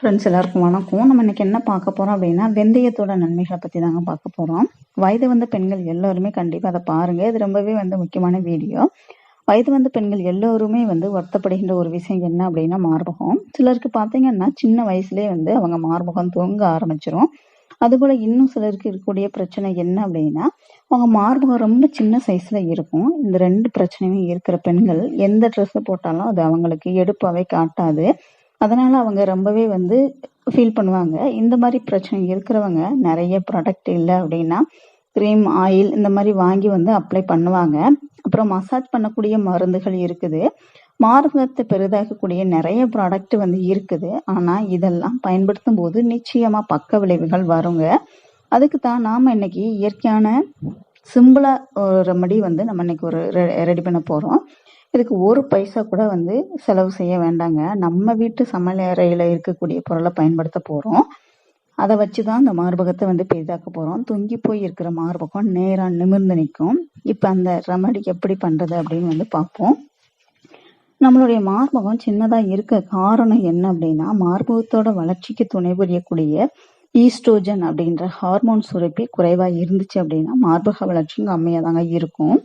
Friends எல்லாருக்கும் வணக்கம். நம்ம இன்னைக்கு என்ன பார்க்க போறோம் அப்படின்னா வெந்தயத்தோட நன்மைகளை பத்தி தாங்க பார்க்க போறோம். வயது வந்த பெண்கள் எல்லோருமே கண்டிப்பா அதை பாருங்க. இது ரொம்பவே வந்து முக்கியமான வீடியோ. வயது வந்த பெண்கள் எல்லோருமே வந்து வருத்தப்படுகின்ற ஒரு விஷயம் என்ன அப்படின்னா மார்பகம். சிலருக்கு பார்த்தீங்கன்னா சின்ன வயசுலேயே வந்து அவங்க மார்பகம் தூங்க ஆரம்பிச்சிரும். அதுபோல் இன்னும் சிலருக்கு இருக்கக்கூடிய பிரச்சனை என்ன அப்படின்னா அவங்க மார்பகம் ரொம்ப சின்ன சைஸ்ல இருக்கும். இந்த ரெண்டு பிரச்சனையுமே இருக்கிற பெண்கள் எந்த ட்ரெஸ் போட்டாலும் அது அவங்களுக்கு எடுப்பாவே காட்டாது. அதனால் அவங்க ரொம்பவே வந்து ஃபீல் பண்ணுவாங்க. இந்த மாதிரி பிரச்சனை இருக்கிறவங்க நிறைய ப்ராடக்ட் இல்லை அப்படின்னா க்ரீம் ஆயில் இந்த மாதிரி வாங்கி வந்து அப்ளை பண்ணுவாங்க. அப்புறம் மசாஜ் பண்ணக்கூடிய மருந்துகள் இருக்குது. மார்க்கத்தை பெரிதாக்கக்கூடிய நிறைய ப்ராடக்ட் வந்து இருக்குது. ஆனால் இதெல்லாம் பயன்படுத்தும் போது நிச்சயமாக பக்க விளைவுகள் வருங்க. அதுக்கு தான் நாம் இன்னைக்கு இயற்கையான சிம்பிளாக ஒரு ரெமடி வந்து நம்ம இன்னைக்கு ஒரு ரெடி பண்ண போகிறோம் இதுக்கு ஒரு பைசா கூட வந்து செலவு செய்ய வேண்டாங்க. நம்ம வீட்டு சமையலறையில் இருக்கக்கூடிய பொருளை பயன்படுத்த போகிறோம் அதை வச்சு தான் அந்த மார்பகத்தை வந்து பெரிதாக்க போகிறோம் தொங்கி போய் இருக்கிற மார்பகம் நேராக நிமிர்ந்து நிற்கும். இப்போ அந்த ரெமடி எப்படி பண்ணுறது அப்படின்னு வந்து பார்ப்போம். நம்மளுடைய மார்பகம் சின்னதாக இருக்க காரணம் என்ன அப்படின்னா மார்பகத்தோட வளர்ச்சிக்கு துணை புரியக்கூடிய ஈஸ்ட்ரோஜன் அப்படின்ற ஹார்மோன் சுரப்பி குறைவாக இருந்துச்சு அப்படின்னா மார்பக வளர்ச்சியும் கம்மியாக தாங்க இருக்கும்.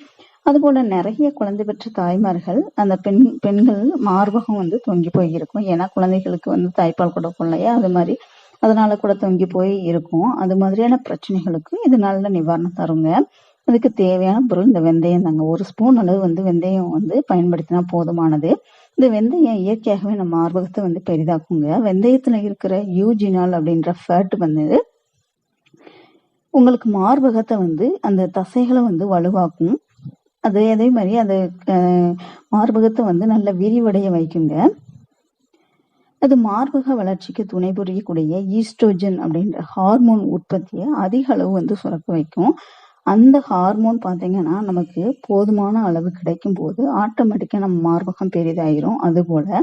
அதுபோல நிறைய குழந்தை பெற்ற தாய்மார்கள் அந்த பெண் பெண்கள் மார்பகம் வந்து தொங்கி போய் இருக்கும் ஏன்னா குழந்தைகளுக்கு வந்து தாய்ப்பால் கொடுக்கும் இல்லையா? அது மாதிரி. அதனால கூட தொங்கி போய் இருக்கும். அது மாதிரியான பிரச்சனைகளுக்கு இது நல்ல நிவாரணம் தருங்க. அதுக்கு தேவையான பொருள் இந்த வெந்தயம் தாங்க. ஒரு ஸ்பூன் அளவு வந்து வெந்தயம் வந்து பயன்படுத்தினா போதுமானது. இந்த வெந்தயம் இயற்கையாகவே நம்ம மார்பகத்தை வந்து பெரிதாக்குங்க. வெந்தயத்துல இருக்கிற யூஜினால் அப்படின்ற ஃபேட் வந்து உங்களுக்கு மார்பகத்தை வந்து அந்த தசைகளை வந்து வலுவாக்கும். அது அதே மாதிரி அது மார்பகத்தை வந்து நல்ல விரிவடைய வைக்குங்க. அது மார்பக வளர்ச்சிக்கு துணை புரியக்கூடிய ஈஸ்ட்ரோஜன் அப்படின்ற ஹார்மோன் உற்பத்தியை அதிக அளவு வந்து சுரக்க வைக்கும். அந்த ஹார்மோன் பார்த்தீங்கன்னா நமக்கு போதுமான அளவு கிடைக்கும் போது ஆட்டோமேட்டிக்காக நம்ம மார்பகம் பெரிதாயிரும். அதுபோல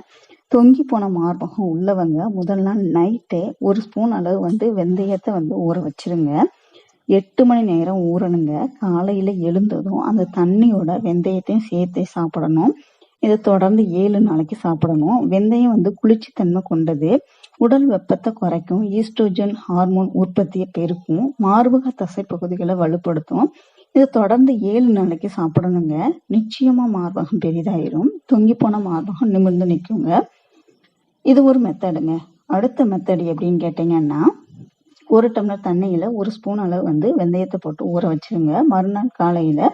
தொங்கி போன மார்பகம் உள்ளவங்க முதல் நாள் நைட்டே ஒரு ஸ்பூன் அளவு வந்து வெந்தயத்தை வந்து ஊற வச்சிருங்க. எட்டு மணி நேரம் ஊறணுங்க. காலையில எழுந்ததும் அந்த தண்ணியோட வெந்தயத்தையும் சேர்த்து சாப்பிடணும். இதை தொடர்ந்து ஏழு நாளைக்கு சாப்பிடணும். வெந்தயம் வந்து குளிர்ச்சி தன்மை கொண்டது. உடல் வெப்பத்தை குறைக்கும். ஈஸ்ட்ரோஜன் ஹார்மோன் உற்பத்தியை பெருக்கும். மார்பக தசை பகுதிகளை வலுப்படுத்தும். இதை தொடர்ந்து ஏழு நாளைக்கு சாப்பிடணுங்க. நிச்சயமா மார்பகம் பெரிதாயிரும். தொங்கி போன மார்பகம் நிமிர்ந்து நிற்குங்க இது ஒரு மெத்தடுங்க அடுத்த மெத்தடு எப்படின்னு கேட்டீங்கன்னா ஒரு டம்ளர் தண்ணியில் ஒரு ஸ்பூன் அளவு வந்து வெந்தயத்தை போட்டு ஊற வச்சிருங்க. மறுநாள் காலையில்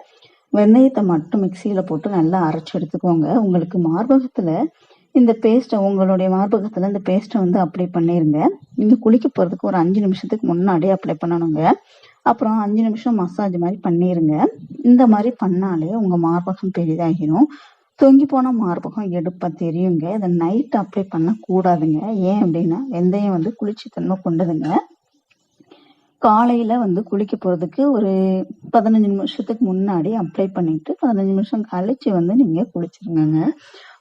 வெந்தயத்தை மட்டும் மிக்சியில் போட்டு நல்லா அரைச்சி எடுத்துக்கோங்க. உங்களுக்கு மார்பகத்தில் இந்த பேஸ்ட்டை உங்களுடைய மார்பகத்தில் இந்த பேஸ்ட்டை வந்து அப்ளை பண்ணிருங்க. நீங்கள் குளிக்க போகிறதுக்கு ஒரு அஞ்சு நிமிஷத்துக்கு முன்னாடி அப்ளை பண்ணணுங்க. அப்புறம் அஞ்சு நிமிஷம் மசாஜ் மாதிரி பண்ணிருங்க. இந்த மாதிரி பண்ணாலே உங்கள் மார்பகம் பெரிதாகிடும் தொங்கி போன மார்பகம் எடுப்ப தெரியுங்க. இதை நைட் அப்ளை பண்ணக்கூடாதுங்க. ஏன் அப்படின்னா வெந்தயம் வந்து குளிர்ச்சி தன்மை கொண்டதுங்க. காலையில வந்து குளிக்க போறதுக்கு ஒரு பதினஞ்சு நிமிஷத்துக்கு முன்னாடி அப்ளை பண்ணிட்டு பதினஞ்சு நிமிஷம் கழிச்சு வந்து நீங்க குளிச்சிருங்க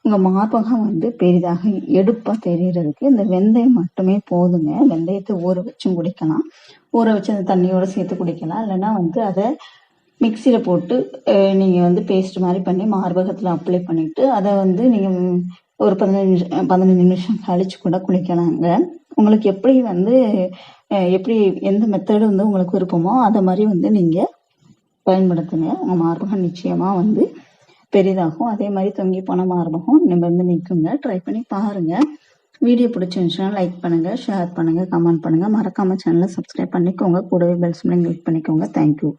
உங்க மார்பகம் வந்து பெரிதாக எடுப்பா தெரியறதுக்கு இந்த வெந்தயம் மட்டுமே போதுங்க. வெந்தயத்தை ஊற வச்சும் குடிக்கலாம். ஊற வச்சு அந்த தண்ணியோட சேர்த்து குடிக்கலாம். இல்லைன்னா வந்து அதை மிக்சியில போட்டு நீங்க வந்து பேஸ்ட் மாதிரி பண்ணி மார்பகத்துல அப்ளை பண்ணிட்டு அதை வந்து நீங்க ஒரு பதினஞ்சு பதினஞ்சு நிமிஷம் கழிச்சு கூட குளிக்கலாங்க. உங்களுக்கு எப்படி வந்து எப்படி எந்த மெத்தடு வந்து உங்களுக்கு விருப்பமோ அதை மாதிரி வந்து நீங்கள் பயன்படுத்துங்க. உங்கள் மார்பகம் நிச்சயமாக வந்து பெரிதாகும். அதே மாதிரி தொங்கி போன மார்பகம் நிமிர்ந்து நிற்குங்க ட்ரை பண்ணி பாருங்கள் வீடியோ பிடிச்சிருந்துச்சுன்னா லைக் பண்ணுங்கள் ஷேர் பண்ணுங்கள் கமெண்ட் பண்ணுங்கள் மறக்காமல் சேனலை சப்ஸ்கிரைப் பண்ணிக்கோங்க. கூடவே பெல்ஸ் பண்ணி கிளிக் பண்ணிக்கோங்க. தேங்க்யூ